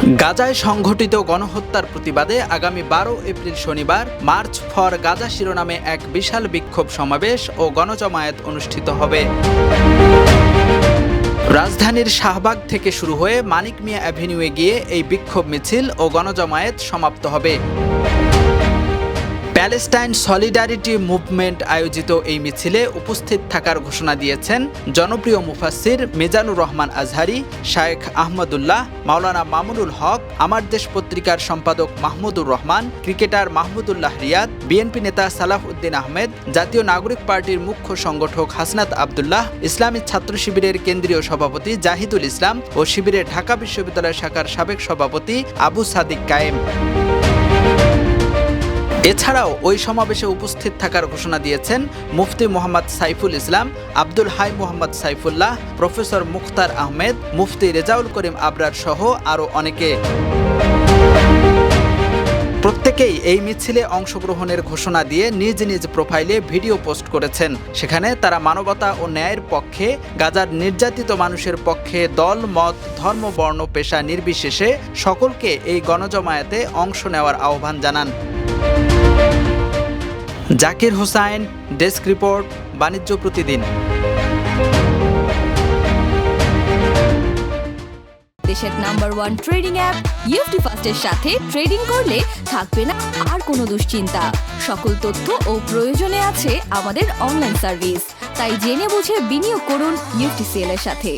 গাজায় সংঘটিত গণহত্যার প্রতিবাদে আগামী বারো এপ্রিল শনিবার মার্চ ফর গাজা শিরোনামে এক বিশাল বিক্ষোভ সমাবেশ ও গণজমায়েত অনুষ্ঠিত হবে। রাজধানীর শাহবাগ থেকে শুরু হয়ে মানিক মিয়া অ্যাভিনিউয়ে গিয়ে এই বিক্ষোভ মিছিল ও গণজমায়েত সমাপ্ত হবে। প্যালেস্টাইন সলিডারিটি মুভমেন্ট আয়োজিত এই মিছিলে উপস্থিত থাকার ঘোষণা দিয়েছেন জনপ্রিয় মুফাসির মিজানুর রহমান আজহারি, শায়েখ আহমদুল্লাহ, মাওলানা মামুনুল হক, আমার দেশ পত্রিকার সম্পাদক মাহমুদুর রহমান, ক্রিকেটার মাহমুদুল্লাহ রিয়াদ, বিএনপি নেতা সালাহ উদ্দিন আহমেদ, জাতীয় নাগরিক পার্টির মুখ্য সংগঠক হাসনাত আবদুল্লাহ, ইসলামী ছাত্র শিবিরের কেন্দ্রীয় সভাপতি জাহিদুল ইসলাম ও শিবিরের ঢাকা বিশ্ববিদ্যালয় শাখার সাবেক সভাপতি আবু সাদিক কায়েম। এছাড়াও ওই সমাবেশে উপস্থিত থাকার ঘোষণা দিয়েছেন মুফতি মোহাম্মদ সাইফুল ইসলাম, আব্দুল হাই মোহাম্মদ সাইফুল্লাহ, প্রফেসর মুখতার আহমেদ, মুফতি রেজাউল করিম আবরার সহ আরও অনেকে। প্রত্যেকেই এই মিছিলে অংশগ্রহণের ঘোষণা দিয়ে নিজ নিজ প্রোফাইলে ভিডিও পোস্ট করেছেন। সেখানে তারা মানবতা ও ন্যায়ের পক্ষে, গাজার নির্যাতিত মানুষের পক্ষে দল, মত, ধর্ম, বর্ণ, পেশা নির্বিশেষে সকলকে এই গণজমায়েতে অংশ নেওয়ার আহ্বান জানান। জাকির হোসাইন, ডেস্ক রিপোর্ট, বাণিজ্য প্রতিদিন। দেশের number one trading app UT ফার্স্টের সাথে ট্রেডিং করলে থাকবে না আর কোনো দুশ্চিন্তা। সকল তথ্য ও প্রয়োজনে আছে আমাদের অনলাইন সার্ভিস। তাই জেনে বুঝে বিনিয়োগ করুন ইউটিসিএল এর সাথে।